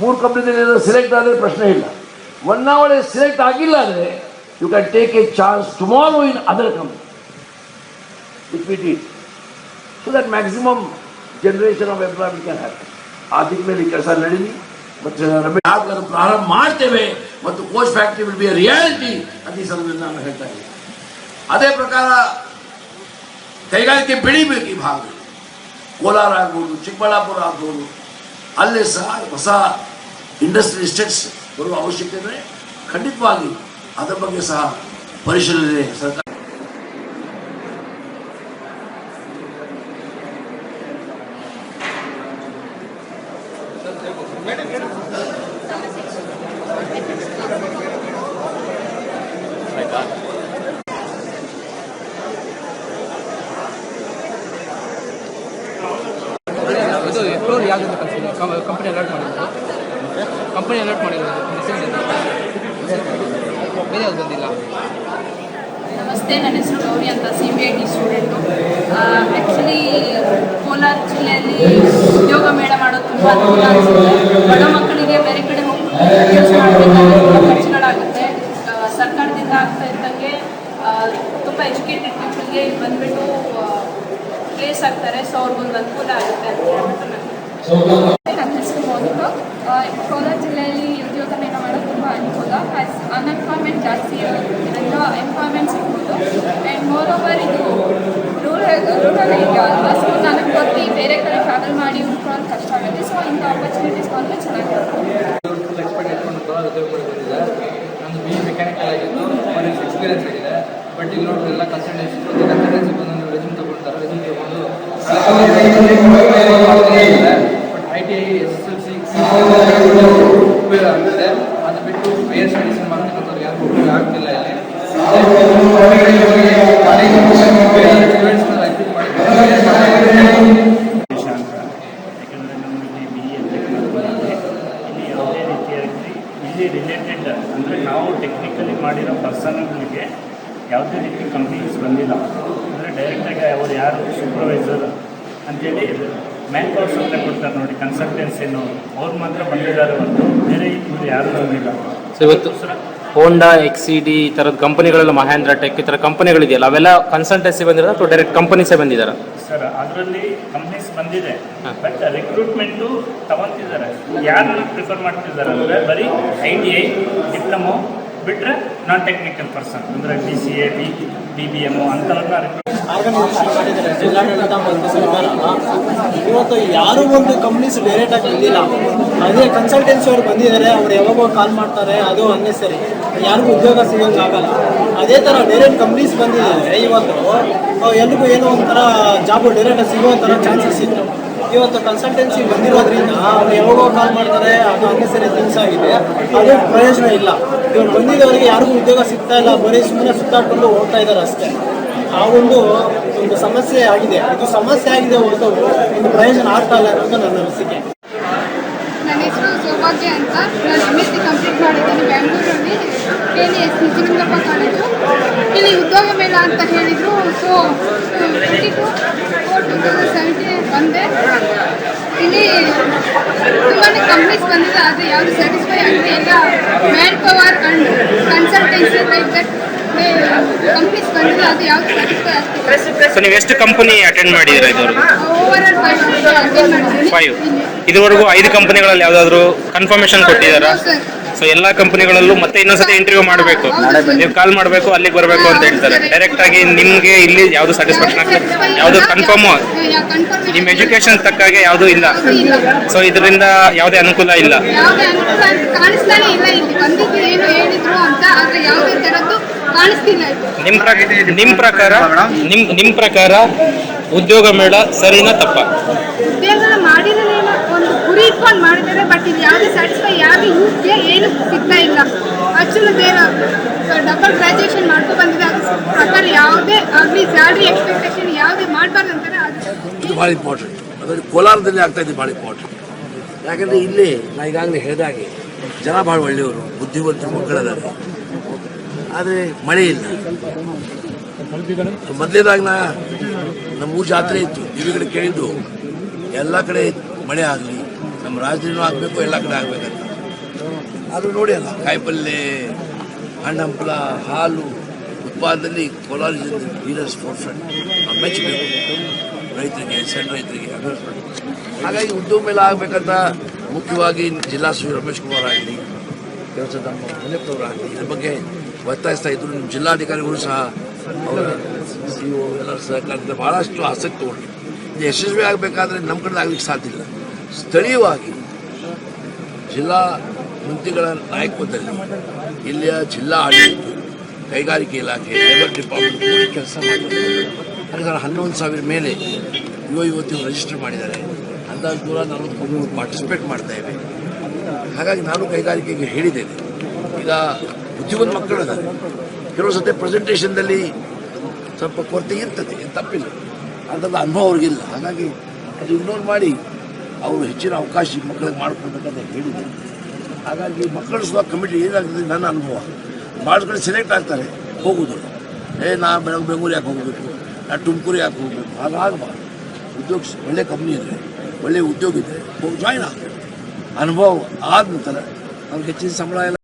ಮೂರು ಕಂಪ್ನಿದಲ್ಲಿ ಸೆಲೆಕ್ಟ್ ಆದರೆ ಪ್ರಶ್ನೆ ಇಲ್ಲ. ಒನ್ನಾವಳೆ ಸೆಲೆಕ್ಟ್ ಆಗಿಲ್ಲ ಅಂದರೆ you can take a chance tomorrow in other company it with it so that maximum generation of employment can happen ಆ ದಿಕ್ಕಿನಲ್ಲಿ ಕೆಲಸ ನಡೀಲಿ. ಮತ್ತು ಅದನ್ನು ಪ್ರಾರಂಭ ಮಾಡ್ತೇವೆ ಮತ್ತು coach factory will be reality ಅಂತ ಈ ಸಂದರ್ಭದಲ್ಲಿ ನಾನು ಹೇಳ್ತಾ ಇದ್ದೀನಿ. ಅದೇ ಪ್ರಕಾರ ಕೈಗಾರಿಕೆ ಬೆಳಿಬೇಕು ಈ ಭಾಗದಲ್ಲಿ. ಕೋಲಾರ ಆಗ್ಬೋದು, ಚಿಕ್ಕಬಳ್ಳಾಪುರ ಆಗ್ಬೋದು ಅಲ್ಲಿ ಸಹ ಹೊಸ ಇಂಡಸ್ಟ್ರಿ ಎಸ್ಟೇಟ್ಸ್ ಬರುವ ಅವಶ್ಯಕತೆ ಖಂಡಿತವಾಗಿ ಅದರ ಬಗ್ಗೆ ಸಹ ಪರಿಶೀಲನೆ ಸರ್ಕಾರ ಇದು ಫ್ಲೋರ್ ಯಾವ್ದು ಕಳಿಸಿದೆ ಕಂಪನಿ ಅಲರ್ಟ್ ಮಾಡಿದ್ರು. ಕಂಪನಿ ಅಲರ್ಟ್ ಮಾಡಿರೋದು ಬಂದಿಲ್ಲ ನಮಸ್ತೆ, ನನ್ನ ಹೆಸರು ಗೌರಿ ಅಂತ C B I T student actually Kolar ಜಿಲ್ಲೆಯಲ್ಲಿ ಉದ್ಯೋಗ ಮೇಳ ಮಾಡೋದು ತುಂಬ ಅನುಕೂಲ ಅನಿಸುತ್ತೆ. ಬಡ ಮಕ್ಕಳಿಗೆ ಬೇರೆ ಕಡೆ ಹೋಗಿ ಕೆಲಸ ಮಾಡಬೇಕಾದ್ರೆ ತುಂಬ ಖರ್ಚುಗಳಾಗುತ್ತೆ. ಸರ್ಕಾರದಿಂದ ಆಗ್ತಾ ಇದ್ದಂಗೆ ತುಂಬ ಎಜುಕೇಟೆಡ್ ಪೀಪಲ್ಗೆ ಇಲ್ಲಿ ಬಂದುಬಿಟ್ಟು ಪ್ಲೇಸ್ ಆಗ್ತಾರೆ ಸೊ ಅವ್ರಿಗೊಂದು ಅನುಕೂಲ ಆಗುತ್ತೆ ಅಂತ ಹೇಳ್ಬಿಟ್ಟು ಕೋಲಾರ ಜಿಲ್ಲೆಯಲ್ಲಿ ಉದ್ಯೋಗ ಮೇಳ ಮಾಡೋದು ತುಂಬ ಅನುಕೂಲ ಆ್ಯಸ್ ಅನ್ಎಂಪ್ಲಾಯ್ಮೆಂಟ್ ಜಾಸ್ತಿ ಇರೋದ್ರಿಂದ ಸಿಗ್ಬೋದು ಆ್ಯಂಡ್ ಮೋರ್ ಓವರ್ ಇದು ರೂರಲ್ ರೂರಲ್ ಅಲ್ವಾ ಸೊ ನನಗೆ ಬೇರೆ ಕಡೆ ಟ್ರಾವೆಲ್ ಮಾಡಿ ಹುಡ್ಕೊಳ್ಳೋದು ಕಷ್ಟ ಆಗುತ್ತೆ ಸೊ ಇಂಥ ಆಪರ್ಚುನಿಟೀಸ್ ಬಂದರೆ ಚೆನ್ನಾಗಿರುತ್ತೆ ನಂದು ಬಿ ಮೆಕ್ಯಾನಿಕಲ್ ಆಗಿದ್ದು ಇಯರ್ಸ್ ಎಕ್ಸ್ಪೀರಿಯನ್ಸ್ ಆಗಿದೆ ಬಟ್ ಈಗ ನೋಡಿ ಎಲ್ಲ ಕನ್ಸಲ್ಟೆನ್ಸಿ ಕನ್ಸಲ್ಟೆನ್ಸಿ ರೆಸ್ಯೂಮ್ ತಗೊಳ್ತಾರೆ ರೆಸ್ಯೂಮ್ ತಗೊಂಡು but I T I S S L C ಉಪಯೋಗ ಆಗ್ತಿದೆ ಅದು ಬಿಟ್ಟು ಬೇರೆ ಸ್ಟಡೀಸ್ ಮಾಡ್ತಕ್ಕಂಥವ್ರು ಯಾರಿಗೂ ಉಪಯೋಗ ಆಗ್ತಿಲ್ಲ ಇಲ್ಲಿ ಇಲ್ಲಿ ರಿಲೇಟೆಡ್ ಅಂದರೆ ನಾವು ಟೆಕ್ನಿಕಲಿ ಮಾಡಿರೋ ಪರ್ಸನ್ಗಳಿಗೆ ಯಾವುದೇ ರೀತಿ ಕಂಪ್ಲೇಂಟ್ಸ್ ಬಂದಿಲ್ಲ ಅಂದರೆ ಡೈರೆಕ್ಟಾಗಿ ಅವ್ರು ಯಾರು ಸೂಪರ್ವೈಸರ್ ಅಂತೇಳಿ ಮ್ಯಾನ್ ಪವರ್ಸ್ ಅಂತ ಕೊಡ್ತಾರೆ ನೋಡಿ ಕನ್ಸಲ್ಟೆನ್ಸಿನು ಅವ್ರು ಮಾತ್ರ ಬಂದಿದ್ದಾರೆ ಒಂದು ಬೇರೆ ಇವ್ರು ಯಾರು ಬಂದಿಲ್ಲ. ಸೊ ಇವತ್ತು ಹೋಂಡಾ ಎಕ್ಸ್ ಡಿ ಈ ಥರದ ಕಂಪನಿಗಳೆಲ್ಲ ಮಹೇಂದ್ರ ಟೆಕ್ ಈ ಥರ ಕಂಪನಿಗಳಿದೆಯಲ್ಲ ಅವೆಲ್ಲ ಕನ್ಸಲ್ಟೆನ್ಸಿ ಬಂದಿರೋದು ಅಥವಾ ಡೈರೆಕ್ಟ್ ಕಂಪನೀಸೇ ಬಂದಿದ್ದಾರೆ? ಸರ್ ಅದರಲ್ಲಿ ಕಂಪ್ನೀಸ್ ಬಂದಿದೆ ಬಟ್ ರಿಕ್ರೂಟ್ಮೆಂಟು ತಗೊಂತಿದ್ದಾರೆ. ಯಾರು ಪ್ರಿಫರ್ ಮಾಡ್ತಿದ್ದಾರೆ ಅಂದರೆ ಬರೀ ಐ ಟಿ ಐ ಡಿಪ್ಲೊಮೊ ಬಿಟ್ಟರೆ ನಾನ್ ಟೆಕ್ನಿಕಲ್ ಪರ್ಸನ್ ಅಂದರೆ B C A B B B M ಅಂಥವ್ರನ್ನ ಜಿಲ್ಲಾಡಳಿತ ಸರ್ಕಾರ ಇವತ್ತು ಯಾರು ಒಂದು ಕಂಪ್ನೀಸ್ ಡೈರೆಕ್ಟ್ ಆಗಿ ಬಂದಿಲ್ಲ. ಅದೇ ಕನ್ಸಲ್ಟೆನ್ಸಿ ಅವ್ರು ಬಂದಿದ್ದಾರೆ, ಅವ್ರು ಯಾವಾಗೋ ಕಾಲ್ ಮಾಡ್ತಾರೆ, ಅದು ಅನ್ನೆಸರಿ ಯಾರಿಗೂ ಉದ್ಯೋಗ ಸಿಗೋಕೆ ಆಗಲ್ಲ. ಅದೇ ಥರ ಡೈರೆಕ್ಟ್ ಕಂಪ್ನೀಸ್ ಬಂದಿದ್ದಾರೆ, ಇವತ್ತು ಎಲ್ರಿಗೂ ಏನೋ ಒಂಥರ ಜಾಬ್ ಡೈರೆಕ್ಟ್ ಸಿಗೋ ಥರ ಚಾನ್ಸಸ್ ಇತ್ತು. ಇವತ್ತು ಕನ್ಸಲ್ಟೆನ್ಸಿ ಬಂದಿರೋದ್ರಿಂದ ಅವ್ರು ಯಾವಾಗೋ ಕಾಲ್ ಮಾಡ್ತಾರೆ, ಅದು ಅನ್ನೆಸರಿ ಥಿಂಗ್ಸ್ ಆಗಿದೆ. ಅದು ಪ್ರಯೋಜನ ಇಲ್ಲ. ಇವ್ರು ಬಂದಿದ್ದವರಿಗೆ ಯಾರಿಗೂ ಉದ್ಯೋಗ ಸಿಗ್ತಾ ಇಲ್ಲ, ಬರೀ ಸುಮ್ಮನೆ ಸುತ್ತಾಡ್ಕೊಂಡು ಹೋಗ್ತಾ ಇದ್ದಾರೆ ಅಷ್ಟೇ. ಆ ಒಂದು ಒಂದು ಸಮಸ್ಯೆ ಆಗಿದೆ. ಇದು ಸಮಸ್ಯೆ ಆಗಿದೆ ಹೊರತು ಒಂದು ಪ್ರಯೋಜನ ಆಗ್ತಾ ಇಲ್ಲ ಅನ್ನೋದು ನನ್ನ ಅನಿಸಿಕೆ. ನನ್ನ ಹೆಸರು ಸೌಭಾಗ್ಯ ಅಂತ. ನಾನು ಎಂ ಎಸ್ ಸಿ ಕಂಪ್ಲೀಟ್ ಮಾಡಿದ್ದೀನಿ ಬೆಂಗಳೂರಲ್ಲಿ K N S. Nijalingappa college. ಇಲ್ಲಿ ಉದ್ಯೋಗ ಮೇಳ ಅಂತ ಹೇಳಿದರು. So twenty two four two thousand seventeen ಬಂದೆ. ಇಲ್ಲಿ ತುಂಬಾ ಕಂಪ್ನೀಸ್ ಬಂದಿದೆ. ಆದರೆ ಯಾವುದು ಸ್ಯಾಟಿಸ್ಫೈ ಆಗಿದೆ ಎಲ್ಲ manpower and consultancy like that ಅದು ಯಾವುದು ಸ್ಯಾಟಿಸ್ಫೈ ಸೊ ನೀವು ಎಷ್ಟು ಕಂಪನಿ ಅಟೆಂಡ್ ಮಾಡಿದ್ದೀರಾ ಇದುವರೆಗೂ? ಓವರ್ ಆಲ್ ಫೈವ್ ಅಟೆಂಡ್ ಮಾಡಿದ್ದೀನಿ. ಫೈವ್ ಇದುವರೆಗೂ ಐದು ಕಂಪನಿಗಳಲ್ಲಿ ಯಾವುದಾದ್ರೂ ಕನ್ಫರ್ಮೇಷನ್ ಕೊಟ್ಟಿದ್ದಾರಾ? ಸರ್. ಸೊ ಎಲ್ಲಾ ಕಂಪನಿಗಳಲ್ಲೂ ಮತ್ತೆ ಇನ್ನೊಂದ್ಸತಿ ಇಂಟರ್ವ್ಯೂ ಮಾಡಬೇಕು. ನೀವು ಕಾಲ್ ಮಾಡಬೇಕು ಅಲ್ಲಿಗೆ ಬರಬೇಕು ಅಂತ ಹೇಳ್ತಾರೆ. ಡೈರೆಕ್ಟ್ ಆಗಿ ನಿಮ್ಗೆ ಇಲ್ಲಿ ಯಾವ್ದು ಸ್ಯಾಟಿಸ್ಫ್ಯಾಕ್ಷನ್ ಆಗ್ತದೆ? ಯಾವ್ದು ಕನ್ಫರ್ಮ್ ನಿಮ್ ಎಜುಕೇಶನ್ ತಕ್ಕಾಗೆ ಯಾವ್ದು ಇಲ್ಲ. ಸೊ ಇದರಿಂದ ಯಾವುದೇ ಅನುಕೂಲ ಇಲ್ಲ. ನಿಮ್ ಪ್ರಕಾರ ನಿಮ್ ಪ್ರಕಾರ ನಿಮ್ ನಿಮ್ ಪ್ರಕಾರ ಉದ್ಯೋಗ ಮೇಳ ಸರಿನಾ ತಪ್ಪ? ಉದ್ಯೋಗ ಮಾಡಿರೋದೇನೋ ಒಂದು ಗುರಿ ಇಟ್ಕೊಂಡು ಮಾಡಿದ್ದಾರೆ ಬಟ್ ಇದು ಯಾವುದೇ ಸ್ಯಾಟಿಸ್ಫೈ ಯಾವುದೇ ಯೂಸ್ಗೆ ಏನು ಸಿಗ್ತಾ ಇಲ್ಲ. ಆಕ್ಚುಲಿ ಬೇರೆ ಡಬಲ್ ಗ್ರಾಜುಯೇಷನ್ ಮಾಡ್ಕೊ ಬಂದಿದೆ. ಅದ್ರ ಪ್ರಕಾರ ಯಾವುದೇ ಆಗಲಿ ಸ್ಯಾಲ್ರಿ ಎಕ್ಸ್ಪೆಕ್ಟೇಷನ್ ಯಾವುದೇ ಮಾಡಬಾರ್ದು ಅಂತಾರೆ ಅದು ಇದು ಭಾಳ ಇಂಪಾರ್ಟೆಂಟ್ ಅದರಲ್ಲಿ ಕೋಲಾರದಲ್ಲಿ ಆಗ್ತಾ ಇದೆ ಭಾಳ ಇಂಪಾರ್ಟೆಂಟ್ ಯಾಕಂದರೆ ಇಲ್ಲಿ ನಾ ಈಗಾಗಲೇ ಹೇಳಿದಾಗೆ ಜನ ಭಾಳ ಒಳ್ಳೆಯವರು ಬುದ್ಧಿವಂತರು ಮಕ್ಕಳಿದ್ದಾರೆ. ಆದರೆ ಮಳೆ ಇಲ್ಲ. ಮೊದಲೇದಾಗ ನಾ ನಮ್ಮ ಊರು ಜಾತ್ರೆ ಇತ್ತು ಕಡೆ ಕೇಳಿದ್ದು ಎಲ್ಲ ಕಡೆ ಮಳೆ ಆಗಲಿ ನಮ್ಮ ರಾಜಧಾನಿನೂ ಆಗಬೇಕು, ಎಲ್ಲ ಕಡೆ ಆಗಬೇಕಂತ. ಅದು ನೋಡಿ ಅಲ್ಲ, ಕಾಯಿಪಲ್ಲೆ ಹಣ್ಣಂಪಲ ಹಾಲು ಉತ್ಪಾದನೆಯಲ್ಲಿ ಕೋಲಾರ ಜಿಲ್ಲೆ ಫೋರ್ ಫ್ರಂಟ್ ನಾವು ಮೆಚ್ಚಬೇಕು ರೈತರಿಗೆ, ಸಣ್ಣ ರೈತರಿಗೆ ಹಾಗಾಗಿ ಉದ್ಯೋಗ ಮೇಲೆ ಆಗಬೇಕಂತ ಮುಖ್ಯವಾಗಿ ಜಿಲ್ಲಾ ಶ್ರೀ ರಮೇಶ್ ಕುಮಾರ್ ಆಗಲಿ ಕೆಲಸ ನಮ್ಮ ಮುನಿಯಪ್ಪನವರಾಗಲಿ ಇದ್ರ ಬಗ್ಗೆ ಒತ್ತಾಯಿಸ್ತಾ ಇದ್ರು. ನಿಮ್ಮ ಜಿಲ್ಲಾಧಿಕಾರಿಗಳು ಸಹ ಅವರು ಓ ಎಲ್ಲರ ಸಹಕಾರದಿಂದ ಭಾಳಷ್ಟು ಆಸಕ್ತಿ ತಗೊಂಡು ಇದು ಯಶಸ್ವಿ ಆಗಬೇಕಾದ್ರೆ ನಮ್ಮ ಕಡೆ ಆಗ್ಲಿಕ್ಕೆ ಸಾಧ್ಯ ಇಲ್ಲ. ಸ್ಥಳೀಯವಾಗಿ ಜಿಲ್ಲಾ ಮಂತ್ರಿಗಳ ನಾಯಕತ್ವದಲ್ಲಿ ಇಲ್ಲಿಯ ಜಿಲ್ಲಾ ಆಡಳಿತ, ಕೈಗಾರಿಕೆ ಇಲಾಖೆ ಲೇಬರ್ ಡಿಪಾರ್ಟ್ಮೆಂಟ್ ಕೂಡಿ ಕೆಲಸ ಮಾಡಿದ್ದಾರೆ ಹಾಗಾದ್ರೆ ಹನ್ನೊಂದು ಸಾವಿರ ಮೇಲೆ ಯುವ ಯುವತಿಯು ರಿಜಿಸ್ಟರ್ ಮಾಡಿದ್ದಾರೆ. ಅಂದಾಜು ನೂರ ನಲವತ್ತು ಪಾರ್ಟಿಸಿಪೇಟ್ ಮಾಡ್ತಾ ಇವೆ. ಹಾಗಾಗಿ ನಾನು ಕೈಗಾರಿಕೆಗೆ ಹೇಳಿದ್ದೇನೆ. ಈಗ ಬುದ್ಧಿವಂತ ಮಕ್ಕಳು ಇದ್ದಾರೆ. ಕೆಲವು ಸತಿ ಪ್ರೆಸೆಂಟೇಷನ್ದಲ್ಲಿ ಸ್ವಲ್ಪ ಕೊರತೆ ಇರ್ತದೆ, ಏನು ತಪ್ಪಿಲ್ಲ. ಅಂಥದ್ದು ಅನುಭವ ಅವ್ರಿಗಿಲ್ಲ. ಹಾಗಾಗಿ ಅದು ಇಗ್ನೋರ್ ಮಾಡಿ ಅವರು ಹೆಚ್ಚಿನ ಅವಕಾಶ ಮಕ್ಕಳಿಗೆ ಮಾಡಿಕೊಡ್ಬೇಕಂತ ಹೇಳಿದೆ. ಹಾಗಾಗಿ ಮಕ್ಕಳು ಸಹ ಕಮಿಟಿ ಏನಾಗ್ತದೆ ನನ್ನ ಅನುಭವ. ಭಾಳ ಸೆಲೆಕ್ಟ್ ಆಗ್ತಾರೆ, ಹೋಗೋದು. ಏ, ನಾ ಬೆಂಗಳೂರು ಯಾಕೆ ಹೋಗಬೇಕು? ನಾ ತುಮಕೂರು ಯಾಕೆ ಹೋಗಬೇಕು? ಹಾಗಾಗಬಾರ್ದು. ಉದ್ಯೋಗ ಒಳ್ಳೆ ಕಂಪ್ನಿ ಇದೆ, ಒಳ್ಳೆ ಉದ್ಯೋಗ ಇದೆ, ಹೋಗಿ ಜಾಯ್ನ್ ಆಗ್ತದೆ ಅನುಭವ ಆದ ನಂತರ ಅವ್ರಿಗೆ ಹೆಚ್ಚಿನ ಸಂಬಳ ಎಲ್ಲ